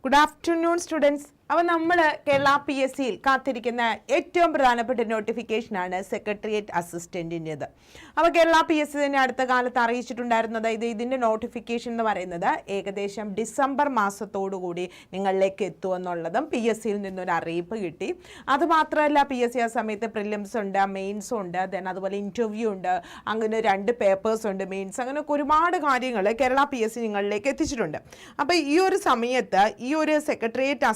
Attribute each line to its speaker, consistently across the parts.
Speaker 1: Good afternoon students. അപ്പോൾ നമ്മൾ Kerala P S സിയിൽ കാത്തിരിക്കുന്ന ഏറ്റവും പ്രധാനപ്പെട്ട നോട്ടിഫിക്കേഷനാണ് സെക്രട്ടേറിയറ്റ് അസിസ്റ്റന്റിന്റെത് അപ്പോൾ കേരള പി എസ് സി തന്നെ അടുത്ത കാലത്ത് അറിയിച്ചിട്ടുണ്ടായിരുന്നത് ഇത് ഇതിന്റെ നോട്ടിഫിക്കേഷൻ എന്ന് പറയുന്നത് ഏകദേശം ഡിസംബർ മാസത്തോടുകൂടി നിങ്ങളിലേക്ക് എത്തുമെന്നുള്ളതും പി എസ് സിയിൽ നിന്നൊരു അറിയിപ്പ് കിട്ടി. അതുമാത്രമല്ല പി എസ് സി ആ സമയത്ത് പ്രിലിംസ് ഉണ്ട് മെയിൻസ് ഉണ്ട് ദെൻ അതുപോലെ ഇന്റർവ്യൂ ഉണ്ട് അങ്ങനെ രണ്ട് പേപ്പേഴ്സ് ഉണ്ട് മെയിൻസ് അങ്ങനെ ഒരുപാട് കാര്യങ്ങൾ കേരള പി എസ് സി നിങ്ങളിലേക്ക് എത്തിച്ചിട്ടുണ്ട്. അപ്പോൾ ഈ ഒരു സമയത്ത് ഈ ഒരു സെക്രട്ടേറിയറ്റ്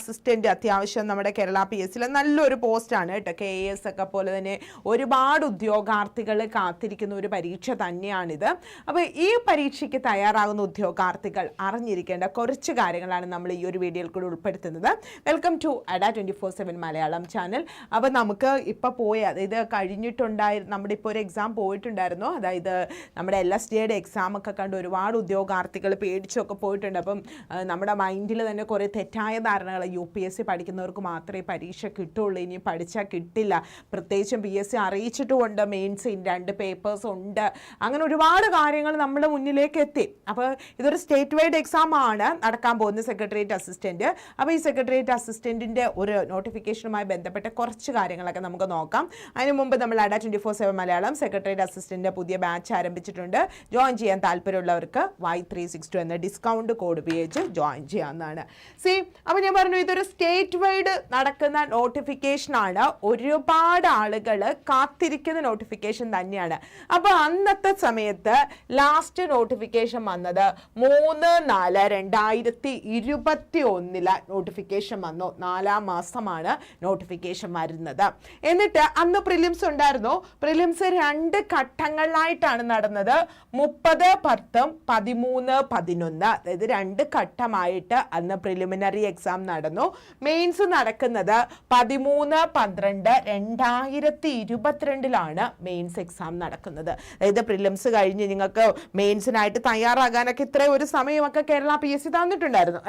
Speaker 1: അസിസ്റ്റന്റ് അത്യാവശ്യം നമ്മുടെ കേരള പി എസ് സിയിലെ നല്ലൊരു പോസ്റ്റാണ് കേട്ടോ. കെ എസ് ഒക്കെ പോലെ തന്നെ ഒരുപാട് ഉദ്യോഗാർത്ഥികൾ കാത്തിരിക്കുന്ന ഒരു പരീക്ഷ തന്നെയാണിത്. അപ്പോൾ ഈ പരീക്ഷയ്ക്ക് തയ്യാറാകുന്ന ഉദ്യോഗാർത്ഥികൾ അറിഞ്ഞിരിക്കേണ്ട കുറച്ച് കാര്യങ്ങളാണ് നമ്മൾ ഈ ഒരു വീഡിയോയിൽ കൂടി ഉൾപ്പെടുത്തുന്നത്. Welcome to Adda twenty four seven Malayalam channel അപ്പോൾ നമുക്ക് ഇപ്പോൾ പോയി അതായത് കഴിഞ്ഞിട്ടുണ്ടായി നമ്മുടെ ഇപ്പോൾ ഒരു എക്സാം പോയിട്ടുണ്ടായിരുന്നു. അതായത് നമ്മുടെ എൽ എസ് ഡിയുടെ എക്സാം ഒക്കെ കണ്ട് ഒരുപാട് ഉദ്യോഗാർത്ഥികൾ പേടിച്ചൊക്കെ പോയിട്ടുണ്ട്. അപ്പം നമ്മുടെ മൈൻഡിൽ തന്നെ കുറേ തെറ്റായ ധാരണകൾ യു പി എസ് സി പഠിക്കുന്നവർക്ക് മാത്രമേ പരീക്ഷ കിട്ടുള്ളൂ ഇനി പഠിച്ചാൽ കിട്ടില്ല. പ്രത്യേകിച്ചും പി എസ് സി അറിയിച്ചിട്ടുമുണ്ട്. മെയിൻസ് രണ്ട് പേപ്പേഴ്സ് ഉണ്ട്. അങ്ങനെ ഒരുപാട് കാര്യങ്ങൾ നമ്മുടെ മുന്നിലേക്ക് എത്തി. അപ്പോൾ ഇതൊരു സ്റ്റേറ്റ് വൈഡ് എക്സാം ആണ് നടക്കാൻ പോകുന്ന സെക്രട്ടേറിയറ്റ് അസിസ്റ്റന്റ് അപ്പോൾ ഈ സെക്രട്ടേറിയറ്റ് അസിസ്റ്റന്റിന്റെ ഒരു നോട്ടിഫിക്കേഷനുമായി ബന്ധപ്പെട്ട കുറച്ച് കാര്യങ്ങളൊക്കെ നമുക്ക് നോക്കാം. അതിന് മുമ്പ് നമ്മൾ Adda twenty four seven Malayalam secretariat assistant പുതിയ ബാച്ച് ആരംഭിച്ചിട്ടുണ്ട്. ജോയിൻ ചെയ്യാൻ താല്പര്യമുള്ളവർക്ക് വൈ ത്രീ സിക്സ് ടു എന്ന ഡിസ്കൗണ്ട് കോഡ് ഉപയോഗിച്ച് ജോയിൻ ചെയ്യാവുന്നതാണ്. സി അപ്പോൾ ഞാൻ പറഞ്ഞു ഇതൊരു സ്റ്റേറ്റ് വൈഡ് നടക്കുന്ന നോട്ടിഫിക്കേഷനാണ് ഒരുപാട് ആളുകൾ കാത്തിരിക്കുന്ന നോട്ടിഫിക്കേഷൻ തന്നെയാണ്. അപ്പോൾ അന്നത്തെ സമയത്ത് ലാസ്റ്റ് നോട്ടിഫിക്കേഷൻ വന്നത് മൂന്ന് നാല് രണ്ടായിരത്തി ഇരുപത്തി ഒന്നിലെ നോട്ടിഫിക്കേഷൻ വന്നു. നാലാം മാസമാണ് നോട്ടിഫിക്കേഷൻ വരുന്നത്. എന്നിട്ട് അന്ന് പ്രിലിംസ് ഉണ്ടായിരുന്നു. പ്രിലിംസ് രണ്ട് ഘട്ടങ്ങളിലായിട്ടാണ് നടന്നത്. മുപ്പത് പത്തും പതിമൂന്ന് പതിനൊന്ന്. അതായത് രണ്ട് ഘട്ടമായിട്ട് അന്ന് പ്രിലിമിനറി എക്സാം നടന്നു. മെയിൻസ് നടക്കുന്നത് പതിമൂന്ന് പന്ത്രണ്ട് രണ്ടായിരത്തി ഇരുപത്തിരണ്ടിലാണ് മെയിൻസ് എക്സാം നടക്കുന്നത്. അതായത് പ്രിലിംസ് കഴിഞ്ഞ് നിങ്ങൾക്ക് മെയിൻസിനായിട്ട് തയ്യാറാകാനൊക്കെ ഇത്രയും ഒരു സമയമൊക്കെ കേരള പി എസ് സി തന്നിട്ടുണ്ടായിരുന്നു.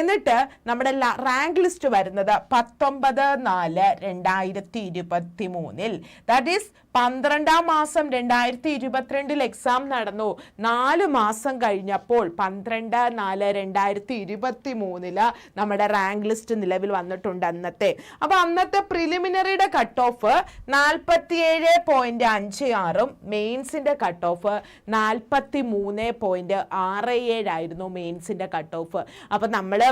Speaker 1: എന്നിട്ട് നമ്മുടെ റാങ്ക് ലിസ്റ്റ് വരുന്നത് പത്തൊമ്പത് നാല് രണ്ടായിരത്തി ഇരുപത്തി മൂന്നിൽ ദാറ്റ് ഈസ് പന്ത്രണ്ടാം മാസം രണ്ടായിരത്തി ഇരുപത്തിരണ്ടിൽ എക്സാം നടന്നു. നാല് മാസം കഴിഞ്ഞപ്പോൾ പന്ത്രണ്ട് നാല് രണ്ടായിരത്തി ഇരുപത്തി മൂന്നിൽ നമ്മുടെ റാങ്ക് ലിസ്റ്റ് നിലവിൽ വന്നിട്ടുണ്ട് അന്നത്തെ. അപ്പോൾ അന്നത്തെ പ്രിലിമിനറിയുടെ കട്ട് ഓഫ് നാൽപ്പത്തിയേഴ് പോയിന്റ് അഞ്ച് ആറും മെയിൻസിന്റെ കട്ട് ഓഫ് നാൽപ്പത്തി മൂന്ന് പോയിന്റ് ആറ് ഏഴായിരുന്നു മെയിൻസിന്റെ കട്ട് ഓഫ് അപ്പൊ നമ്മൾ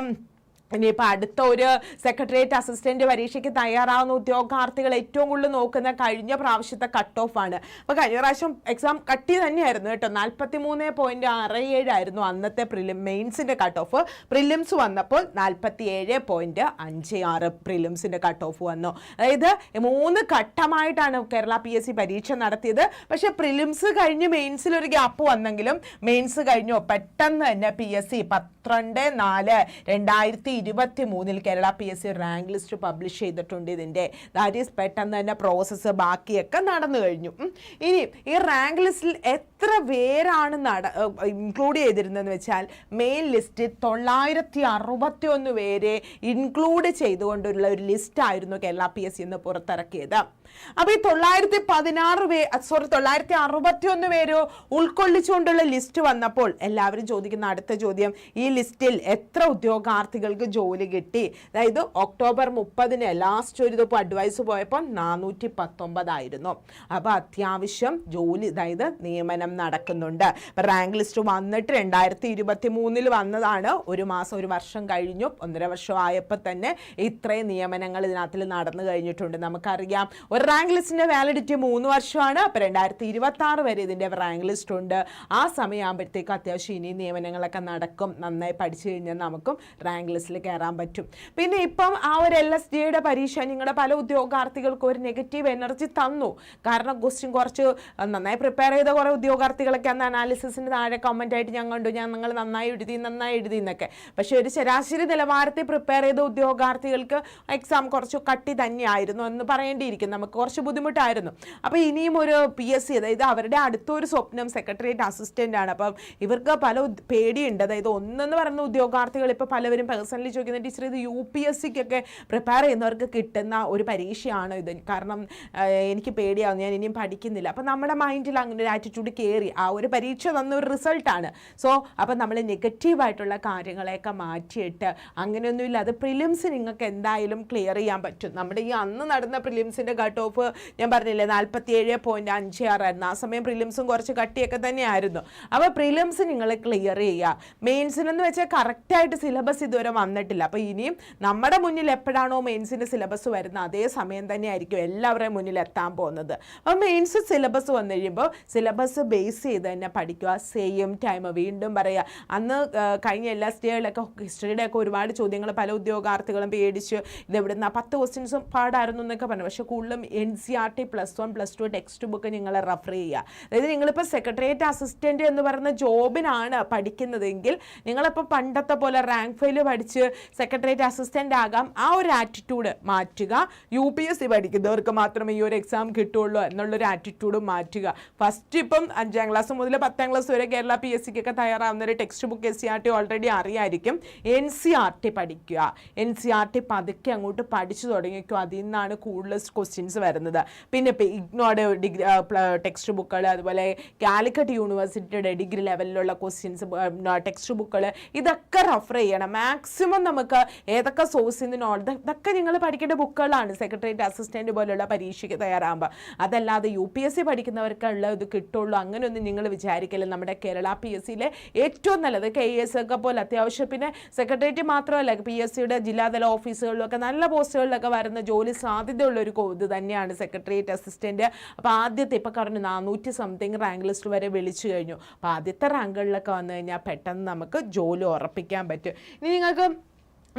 Speaker 1: ഇനിയിപ്പോൾ അടുത്ത ഒരു സെക്രട്ടേറിയറ്റ് അസിസ്റ്റന്റ് പരീക്ഷയ്ക്ക് തയ്യാറാവുന്ന ഉദ്യോഗാർത്ഥികൾ ഏറ്റവും കൂടുതൽ നോക്കുന്ന കഴിഞ്ഞ പ്രാവശ്യത്തെ കട്ട് ഓഫ് ആണ്. അപ്പോൾ കഴിഞ്ഞ പ്രാവശ്യം എക്സാം കട്ടി തന്നെയായിരുന്നു കേട്ടോ. നാൽപ്പത്തി മൂന്ന് പോയിന്റ് ആറ് ഏഴായിരുന്നു അന്നത്തെ പ്രിലിം മെയിൻസിന്റെ കട്ട് ഓഫ് പ്രിലിംസ് വന്നപ്പോൾ നാൽപ്പത്തി ഏഴ് പോയിന്റ് അഞ്ച് ആറ് പ്രിലിംസിന്റെ കട്ട് ഓഫ് വന്നു. അതായത് മൂന്ന് ഘട്ടമായിട്ടാണ് കേരള പി എസ് സി പരീക്ഷ നടത്തിയത്. പക്ഷേ പ്രിലിംസ് കഴിഞ്ഞ് മെയിൻസിൽ ഒരു ഗ്യാപ്പ് വന്നെങ്കിലും മെയിൻസ് കഴിഞ്ഞു. പെട്ടെന്ന് തന്നെ പി എസ് സി പന്ത്രണ്ട് നാല് രണ്ടായിരത്തി ഇരുപത്തി മൂന്നിൽ Kerala P S C rank list publish ചെയ്തിട്ടുണ്ട്. ഇതിന്റെ ദാറ്റ് ഈസ് പെട്ടെന്ന് തന്നെ പ്രോസസ്സ് ബാക്കിയൊക്കെ നടന്നു കഴിഞ്ഞു. ഇനി ഈ റാങ്ക് ലിസ്റ്റിൽ എത്ര പേരാണ് നട ഇൻക്ലൂഡ് ചെയ്തിരുന്നതെന്ന് വെച്ചാൽ മെയിൻ ലിസ്റ്റിൽ തൊള്ളായിരത്തി അറുപത്തി ഒന്ന് പേരെ ഇൻക്ലൂഡ് ചെയ്തുകൊണ്ടുള്ള ഒരു ലിസ്റ്റായിരുന്നു കേരള പി എസ് സി ഇന്ന് പുറത്തിറക്കിയത്. അപ്പോൾ ഈ തൊള്ളായിരത്തി പതിനാറ് പേ സോറി തൊള്ളായിരത്തി അറുപത്തി ഒന്ന് പേര് ഉൾക്കൊള്ളിച്ചുകൊണ്ടുള്ള ലിസ്റ്റ് വന്നപ്പോൾ എല്ലാവരും ചോദിക്കുന്ന അടുത്ത ചോദ്യം ഈ ലിസ്റ്റിൽ എത്ര ഉദ്യോഗാർത്ഥികൾക്ക് ജോലി കിട്ടി? അതായത് ഒക്ടോബർ മുപ്പതിന് ലാസ്റ്റ് ഒരു ഇതിപ്പോൾ അഡ്വൈസ് പോയപ്പോൾ നാനൂറ്റി പത്തൊമ്പതായിരുന്നു അപ്പോൾ അത്യാവശ്യം ജോലി അതായത് നിയമനം നടക്കുന്നുണ്ട്. റാങ്ക് ലിസ്റ്റ് വന്നിട്ട് രണ്ടായിരത്തി ഇരുപത്തി മൂന്നിൽ വന്നതാണ്. ഒരു മാസം ഒരു വർഷം കഴിഞ്ഞു. ഒന്നര വർഷം ആയപ്പോൾ തന്നെ ഇത്രയും നിയമനങ്ങൾ ഇതിനകത്തിൽ നടന്നു കഴിഞ്ഞിട്ടുണ്ട്. നമുക്കറിയാം ഒരു റാങ്ക് ലിസ്റ്റിന്റെ വാലിഡിറ്റി മൂന്ന് വർഷമാണ്. അപ്പോൾ രണ്ടായിരത്തി ഇരുപത്തി ആറ് വരെ ഇതിന്റെ റാങ്ക് ലിസ്റ്റ് ഉണ്ട്. ആ സമയമാകുമ്പോഴത്തേക്ക് അത്യാവശ്യം ഇനി നിയമനങ്ങളൊക്കെ നടക്കും. നന്നായി പഠിച്ചു കഴിഞ്ഞാൽ നമുക്കും റാങ്ക് ലിസ്റ്റിൽ കയറാൻ പറ്റും. പിന്നെ ഇപ്പം ആ ഒരു എൽ എസ് ഡിയുടെ പരീക്ഷ നിങ്ങളുടെ പല ഉദ്യോഗാർത്ഥികൾക്കും ഒരു നെഗറ്റീവ് എനർജി തന്നു. കാരണം ക്വസ്റ്റ്യൻ കുറച്ച് നന്നായി പ്രിപ്പയർ ചെയ്ത കുറേ ഉദ്യോഗാർത്ഥികളൊക്കെ അന്ന് അനാലിസിസിന് താഴെ കമന്റ് ആയിട്ട് ഞാൻ കണ്ടു. ഞാൻ നിങ്ങൾ നന്നായി എഴുതി നന്നായി എഴുതി എന്നൊക്കെ. പക്ഷേ ഒരു ശരാശരി നിലവാരത്തിൽ പ്രിപ്പയർ ചെയ്ത ഉദ്യോഗാർത്ഥികൾക്ക് എക്സാം കുറച്ച് കട്ടി തന്നെയായിരുന്നു എന്ന് പറയേണ്ടിയിരിക്കും നമുക്ക് നമുക്ക് കുറച്ച് ബുദ്ധിമുട്ടായിരുന്നു. അപ്പോൾ ഇനിയും ഒരു പി എസ് സി അതായത് അവരുടെ അടുത്തൊരു സ്വപ്നം സെക്രട്ടേറിയറ്റ് അസിസ്റ്റന്റ് ആണ്. അപ്പം ഇവർക്ക് പല പേടിയുണ്ട്. അതായത് ഒന്നെന്ന് പറയുന്ന ഉദ്യോഗാർത്ഥികൾ ഇപ്പോൾ പലവരും പേഴ്സണലി ചോദിക്കുന്ന ടീച്ചർ ഇത് യു പി എസ് സിക്കൊക്കെ പ്രിപ്പയർ ചെയ്യുന്നവർക്ക് കിട്ടുന്ന ഒരു പരീക്ഷയാണ് ഇത്. കാരണം എനിക്ക് പേടിയാവും. ഞാൻ ഇനിയും പഠിക്കുന്നില്ല. അപ്പം നമ്മുടെ മൈൻഡിൽ അങ്ങനെ ഒരു ആറ്റിറ്റ്യൂഡ് കയറി ആ ഒരു പരീക്ഷ തന്ന ഒരു റിസൾട്ടാണ് സോ അപ്പം നമ്മൾ നെഗറ്റീവായിട്ടുള്ള കാര്യങ്ങളെയൊക്കെ മാറ്റിയിട്ട് അങ്ങനെയൊന്നുമില്ല. അത് പ്രിലിംസ് നിങ്ങൾക്ക് എന്തായാലും ക്ലിയർ ചെയ്യാൻ പറ്റും. നമ്മുടെ ഈ അന്ന് നടന്ന പ്രിലിംസിന്റെ കട്ട് ഓഫ് ഞാൻ പറഞ്ഞില്ലേ നാൽപ്പത്തി ഏഴ് പോയിന്റ് അഞ്ച് ആറായിരുന്നു ആ സമയം പ്രിലിംസും കുറച്ച് കട്ടിയൊക്കെ തന്നെയായിരുന്നു. അപ്പോൾ പ്രിലിംസ് നിങ്ങൾ ക്ലിയർ ചെയ്യുക. മെയിൻസിനെന്ന് വെച്ചാൽ കറക്റ്റായിട്ട് സിലബസ് ഇതുവരെ വന്നിട്ടില്ല. അപ്പോൾ ഇനിയും നമ്മുടെ മുന്നിൽ എപ്പോഴാണോ മെയിൻസിന്റെ സിലബസ് വരുന്നത് അതേ സമയം തന്നെ ആയിരിക്കും എല്ലാവരുടെയും മുന്നിൽ എത്താൻ പോകുന്നത്. അപ്പോൾ മെയിൻസ് സിലബസ് വന്നു കഴിയുമ്പോൾ സിലബസ് ബേസ് ചെയ്ത് തന്നെ പഠിക്കുക. സെയിം ടൈം വീണ്ടും പറയുക. അന്ന് കഴിഞ്ഞ എല്ലാ സ്റ്റേകളിലൊക്കെ ഹിസ്റ്ററിയുടെ ഒക്കെ ഒരുപാട് ചോദ്യങ്ങൾ പല ഉദ്യോഗാർത്ഥികളും പേടിച്ച് ഇതെവിടുന്ന പത്ത് ക്വസ്റ്റ്യൻസും പാടായിരുന്നു എന്നൊക്കെ പറഞ്ഞു. പക്ഷേ കൂടുതലും N C R T plus one plus two text book നിങ്ങൾ റെഫർ ചെയ്യുക. അതായത് നിങ്ങളിപ്പോൾ സെക്രട്ടേറിയറ്റ് അസിസ്റ്റന്റ് എന്ന് പറയുന്ന ജോബിനാണ് പഠിക്കുന്നതെങ്കിൽ നിങ്ങളിപ്പോൾ പണ്ടത്തെ പോലെ റാങ്ക് ഫെയിൽ പഠിച്ച് സെക്രട്ടേറിയറ്റ് അസിസ്റ്റന്റ് ആകാം. ആ ഒരു ആറ്റിറ്റ്യൂഡ് മാറ്റുക. യു പി എസ് സി പഠിക്കുന്നവർക്ക് മാത്രമേ ഈ ഒരു എക്സാം കിട്ടുള്ളൂ എന്നുള്ളൊരു ആറ്റിറ്റ്യൂഡ് മാറ്റുക. ഫസ്റ്റ് ഇപ്പം അഞ്ചാം ക്ലാസ് മുതൽ പത്താം ക്ലാസ് വരെ കേരള പി എസ് സിക്കൊക്കെ തയ്യാറാവുന്ന ഒരു text book S C R T already അറിയായിരിക്കും. എൻ സി ആർ ടി പഠിക്കുക. എൻ സി ആർ ടി പതുക്കെ അങ്ങോട്ട് പഠിച്ചു തുടങ്ങിക്കോ അതിൽ നിന്നാണ് കൂടുതൽ ക്വസ്റ്റ്യൻസ് വരുന്നത്. പിന്നെ ഇഗ്നോയുടെ ഡിഗ്രി ടെക്സ്റ്റ് ബുക്കുകൾ അതുപോലെ കാലിക്കറ്റ് യൂണിവേഴ്സിറ്റിയുടെ ഡിഗ്രി ലെവലിലുള്ള ക്വസ്റ്റ്യൻസ് ടെക്സ്റ്റ് ബുക്കുകൾ ഇതൊക്കെ റെഫർ ചെയ്യണം. മാക്സിമം നമുക്ക് ഏതൊക്കെ സോഴ്സിൽ നോൾ ഇതൊക്കെ നിങ്ങൾ പഠിക്കേണ്ട ബുക്കുകളാണ് സെക്രട്ടേറിയറ്റ് അസിസ്റ്റന്റ് പോലുള്ള പരീക്ഷയ്ക്ക് തയ്യാറാകുമ്പോൾ അതല്ലാതെ യു പി എസ് സി പഠിക്കുന്നവർക്കുള്ള ഇത് കിട്ടുള്ളൂ. അങ്ങനെയൊന്നും നിങ്ങൾ വിചാരിക്കില്ല. നമ്മുടെ കേരള പി എസ് സിയിലെ ഏറ്റവും നല്ലത് കെ എസ് ഒക്കെ പോലെ അത്യാവശ്യം. പിന്നെ സെക്രട്ടേറിയറ്റ് മാത്രമല്ല പി എസ് സിയുടെ ജില്ലാതല ഓഫീസുകളിലൊക്കെ നല്ല പോസ്റ്റുകളിലൊക്കെ വരുന്ന ജോലി സാധ്യതയുള്ള ഒരു ഇത് തന്നെയാണ് സെക്രട്ടേറിയറ്റ് അസിസ്റ്റന്റ് അപ്പോൾ ആദ്യത്തെ ഇപ്പോൾ പറഞ്ഞു നാനൂറ്റി സംതിങ് റാങ്ക് ലിസ്റ്റ് വരെ വിളിച്ചു കഴിഞ്ഞു. അപ്പോൾ ആദ്യത്തെ റാങ്കുകളിലൊക്കെ വന്നു കഴിഞ്ഞാൽ പെട്ടെന്ന് നമുക്ക് ജോലി ഉറപ്പിക്കാൻ പറ്റും. ഇനി നിങ്ങൾക്ക്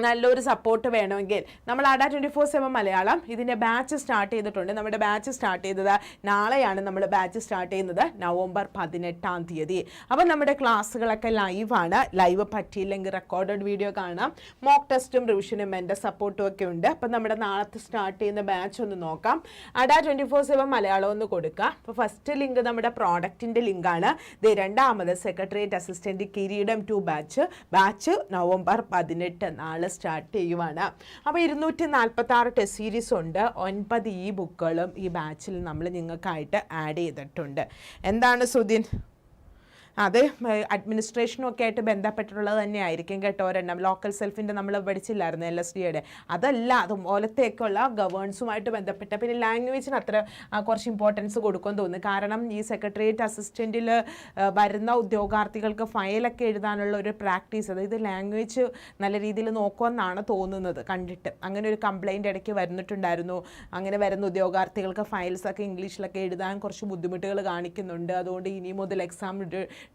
Speaker 1: നല്ലൊരു സപ്പോർട്ട് വേണമെങ്കിൽ. നമ്മൾ Adda twenty four seven Malayalam ഇതിന്റെ ബാച്ച് സ്റ്റാർട്ട് ചെയ്തിട്ടുണ്ട്. നമ്മുടെ ബാച്ച് സ്റ്റാർട്ട് ചെയ്തത് നാളെയാണ് നമ്മൾ ബാച്ച് സ്റ്റാർട്ട് ചെയ്യുന്നത് നവംബർ പതിനെട്ടാം തീയതി. അപ്പോൾ നമ്മുടെ ക്ലാസ്സുകളൊക്കെ ലൈവാണ് ലൈവ് പറ്റിയില്ലെങ്കിൽ റെക്കോർഡഡ് വീഡിയോ കാണാം. മോക്ക് ടെസ്റ്റും റിവിഷനും എന്റെ സപ്പോർട്ടും ഒക്കെ ഉണ്ട്. അപ്പോൾ നമ്മുടെ നാളത്തെ സ്റ്റാർട്ട് ചെയ്യുന്ന ബാച്ച് ഒന്ന് നോക്കാം. Adda twenty four seven Malayalam ഒന്ന് കൊടുക്കുക അപ്പോൾ ഫസ്റ്റ് ലിങ്ക് നമ്മുടെ പ്രോഡക്റ്റിന്റെ ലിങ്കാണ് ഇത് രണ്ടാമത് സെക്രട്ടേറിയറ്റ് അസിസ്റ്റന്റ് കിരീടം ടു ബാച്ച് ബാച്ച് നവംബർ പതിനെട്ട് നാളെ സ്റ്റാർട്ട് ചെയ്യുവാണ്. അപ്പോൾ ഇരുന്നൂറ്റി നാൽപ്പത്തി ആറ് ടെസ്റ്റ് സീരീസ് ഉണ്ട്. ഒൻപത് ഈ ബുക്കുകളും ഈ ബാച്ചിൽ നമ്മൾ നിങ്ങൾക്കായിട്ട് ആഡ് ചെയ്തിട്ടുണ്ട്. എന്താണ് സുധിൻ? അത് അഡ്മിനിസ്ട്രേഷനും ഒക്കെ ആയിട്ട് ബന്ധപ്പെട്ടിട്ടുള്ളത് തന്നെ ആയിരിക്കും കേട്ടോ ഒരെണ്ണം. ലോക്കൽ സെൽഫിന്റെ നമ്മൾ പഠിച്ചില്ലായിരുന്നു എൽ എസ് ഡിയുടെ അതല്ല അതുപോലത്തേക്കുള്ള ഗവേൺസുമായിട്ട് ബന്ധപ്പെട്ട. പിന്നെ ലാംഗ്വേജിന് അത്ര കുറച്ച് ഇമ്പോർട്ടൻസ് കൊടുക്കുമെന്ന് തോന്നുന്നു. കാരണം ഈ സെക്രട്ടേറിയറ്റ് അസിസ്റ്റന്റിൽ വരുന്ന ഉദ്യോഗാർത്ഥികൾക്ക് ഫയലൊക്കെ എഴുതാനുള്ള ഒരു പ്രാക്ടീസ് അതായത് ലാംഗ്വേജ് നല്ല രീതിയിൽ നോക്കുമെന്നാണ് തോന്നുന്നത് കണ്ടിട്ട്. അങ്ങനെ ഒരു കംപ്ലൈന്റ് ഇടയ്ക്ക് വരുന്നിട്ടുണ്ടായിരുന്നു. അങ്ങനെ വരുന്ന ഉദ്യോഗാർത്ഥികൾക്ക് ഫയൽസൊക്കെ ഇംഗ്ലീഷിലൊക്കെ എഴുതാൻ കുറച്ച് ബുദ്ധിമുട്ടുകൾ കാണിക്കുന്നുണ്ട്. അതുകൊണ്ട് ഇനി മുതൽ എക്സാം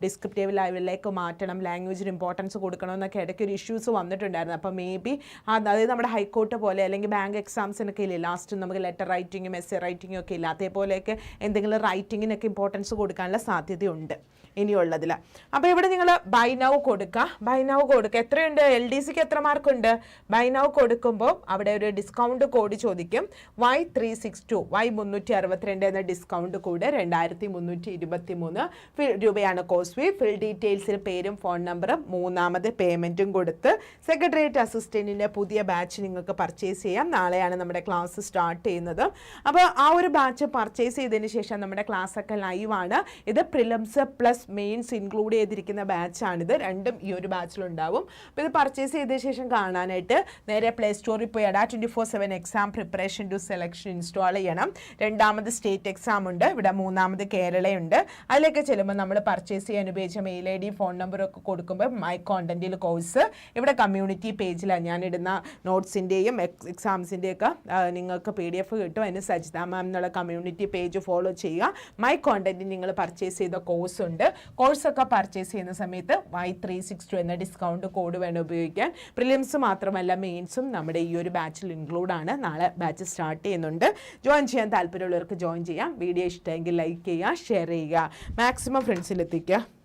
Speaker 1: ഡിസ്ക്രിപ്റ്റീവ് ലെവലിലേക്ക് മാറ്റണം ലാംഗ്വേജിന് ഇമ്പോർട്ടൻസ് കൊടുക്കണം എന്നൊക്കെ ഇടയ്ക്ക് ഒരു ഇഷ്യൂസ് വന്നിട്ടുണ്ടായിരുന്നു. അപ്പോൾ മേ ബി അതായത് നമ്മുടെ ഹൈക്കോർട്ട് പോലെ അല്ലെങ്കിൽ ബാങ്ക് എക്സാംസിനൊക്കെ ഇല്ലേ ലാസ്റ്റ് നമുക്ക് ലെറ്റർ റൈറ്റിംഗും എസ് റൈറ്റിംഗും ഒക്കെ ഇല്ല അതേപോലെയൊക്കെ എന്തെങ്കിലും റൈറ്റിങ്ങിനൊക്കെ ഇമ്പോർട്ടൻസ് കൊടുക്കാനുള്ള സാധ്യതയുണ്ട് ഇനിയുള്ളതിൽ അപ്പോൾ ഇവിടെ നിങ്ങൾ ബൈ നൗ കൊടുക്കുക ബൈ നൗ കൊടുക്കുക എത്രയുണ്ട്? എൽ ഡി സിക്ക് എത്ര മാർക്കുണ്ട് ബൈ നൗ കൊടുക്കുമ്പോൾ അവിടെ ഒരു ഡിസ്കൗണ്ട് കോഡ് ചോദിക്കും. Y three six two Y മുന്നൂറ്റി അറുപത്തിരണ്ട് എന്ന ഡിസ്കൗണ്ട് കോഡ് രണ്ടായിരത്തി മുന്നൂറ്റി ഇരുപത്തി മൂന്ന് രൂപയാണ് കോസ്റ്റ് ഫീ ഫിൽ ഡീറ്റെയിൽസിന് പേരും ഫോൺ നമ്പറും മൂന്നാമത് പേയ്മെന്റും കൊടുത്ത് സെക്രട്ടേറിയറ്റ് അസിസ്റ്റന്റിന്റെ പുതിയ ബാച്ച് നിങ്ങൾക്ക് പർച്ചേസ് ചെയ്യാം. നാളെയാണ് നമ്മുടെ ക്ലാസ് സ്റ്റാർട്ട് ചെയ്യുന്നത്. അപ്പോൾ ആ ഒരു ബാച്ച് പർച്ചേസ് ചെയ്തതിന് ശേഷം നമ്മുടെ ക്ലാസ് ഒക്കെ ലൈവാണ് ഇത് പ്രിലംസ് പ്ലസ് മെയിൻസ് ഇൻക്ലൂഡ് ചെയ്തിരിക്കുന്ന ബാച്ചാണിത് രണ്ടും ഈ ഒരു ബാച്ചിലുണ്ടാവും അപ്പോൾ ഇത് പർച്ചേസ് ചെയ്ത ശേഷം കാണാനായിട്ട് നേരെ പ്ലേ സ്റ്റോറിൽ പോയി Adda twenty four seven exam preparation to selection install ചെയ്യണം. രണ്ടാമത് സ്റ്റേറ്റ് എക്സാം ഉണ്ട്. ഇവിടെ മൂന്നാമത് കേരളയുണ്ട്. അതിലേക്ക് ചെല്ലുമ്പോൾ നമ്മൾ പർച്ചേസ് ചെയ്യാൻ ഉപയോഗിച്ച മെയിൽ ഐ ഡി ഫോൺ നമ്പറൊക്കെ കൊടുക്കുമ്പോൾ മൈ കോണ്ടന്റിൽ കോഴ്സ് ഇവിടെ കമ്മ്യൂണിറ്റി പേജിലാണ് ഞാൻ ഇടുന്ന നോട്ട്സിന്റെയും എക്സാംസിന്റെയൊക്കെ നിങ്ങൾക്ക് പി ഡി എഫ് കിട്ടും. അതിന് സജിത മാം എന്നുള്ള കമ്മ്യൂണിറ്റി പേജ് ഫോളോ ചെയ്യുക. മൈ കോണ്ടന്റിൽ നിങ്ങൾ പർച്ചേസ് ചെയ്ത കോഴ്സ് ഉണ്ട്. കോഴ്സൊക്കെ പർച്ചേസ് ചെയ്യുന്ന സമയത്ത് വൈ ത്രീ സിക്സ് ടു എന്ന ഡിസ്കൗണ്ട് കോഡ് വേണം ഉപയോഗിക്കാൻ. പ്രിലിംസ് മാത്രമല്ല മെയിൻസും നമ്മുടെ ഈ ഒരു ബാച്ചിൽ ഇൻക്ലൂഡ് ആണ്. നാളെ ബാച്ച് സ്റ്റാർട്ട് ചെയ്യുന്നുണ്ട്. ജോയിൻ ചെയ്യാൻ താല്പര്യമുള്ളവർക്ക് ജോയിൻ ചെയ്യാം. വീഡിയോ ഇഷ്ടമെങ്കിൽ ലൈക്ക് ചെയ്യുക ഷെയർ ചെയ്യുക. മാക്സിമം ഫ്രണ്ട്സിൽ yeah.